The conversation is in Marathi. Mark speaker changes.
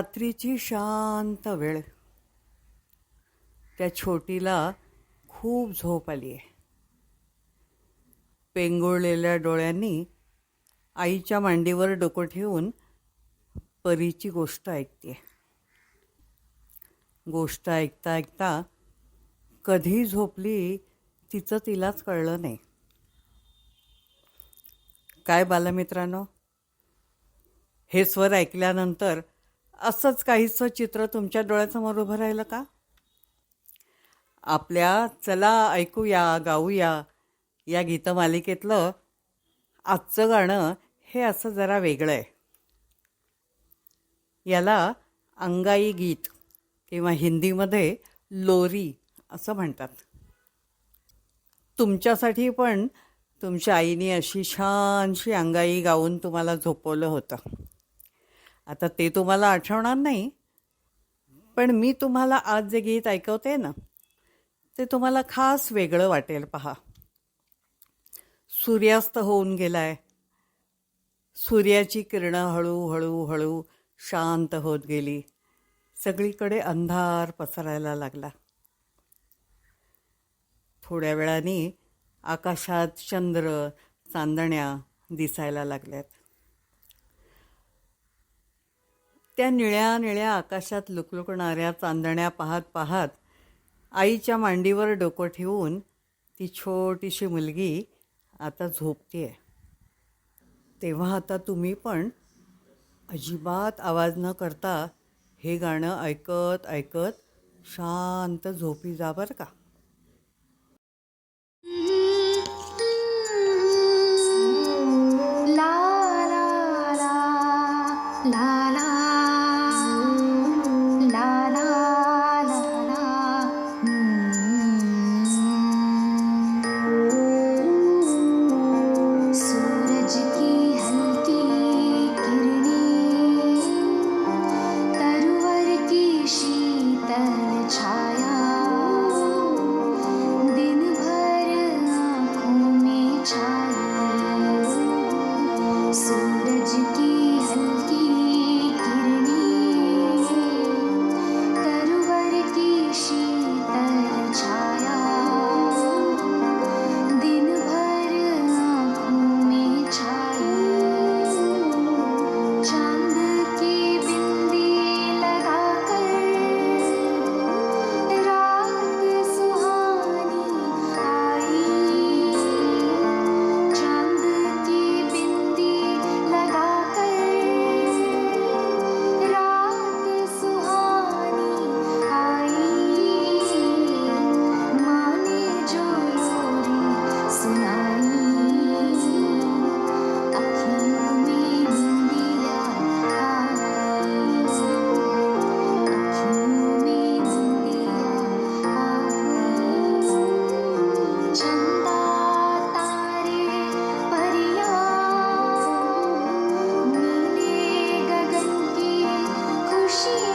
Speaker 1: रात्रीची शांत वेळ. त्या छोटीला खूप झोप आली आहे पेंगुळलेल्या डोळ्यांनी आईच्या मांडीवर डोकं ठेवून परीची गोष्ट ऐकते गोष्ट ऐकता ऐकता कधी झोपली तिचं तिलाच कळलं नाही. काय बालमित्रांनो? हे स्वर ऐकल्यानंतर असंच काहीसं चित्र तुमच्या डोळ्यासमोर उभं राहिलं का? आपल्या चला ऐकूया गाऊया या गीतमालिकेतलं आजचं गाणं हे असं जरा वेगळं आहे. याला अंगाई गीत किंवा हिंदीमध्ये लोरी असं म्हणतात. तुमच्यासाठी पण तुमच्या आईने अशी छानशी अंगाई गाऊन तुम्हाला झोपवलं होतं. आता ते तुम्हाला आठवणार नाही पण मी तुम्हाला आज जे गीत ऐकवते ना ते तुम्हाला खास वेगळं वाटेल पहा. सूर्यास्त होऊन गेलाय. सूर्याची किरणं हळूहळू हळू शांत होत गेली. सगळीकडे अंधार पसरायला लागला. थोड्या वेळाने आकाशात चंद्र चांदण्या दिसायला लागल्यात. त्या निळ्या निळ्या आकाशात लुकलुकणाऱ्या चांदण्या पाहत पाहत आईच्या मांडीवर डोकं ठेवून ती छोटीशी मुलगी आता झोपतीये. तेव्हा आता तुम्ही पण अजिबात आवाज न करता हे गाणं ऐकत ऐकत शांत झोपी जा बरं का.
Speaker 2: she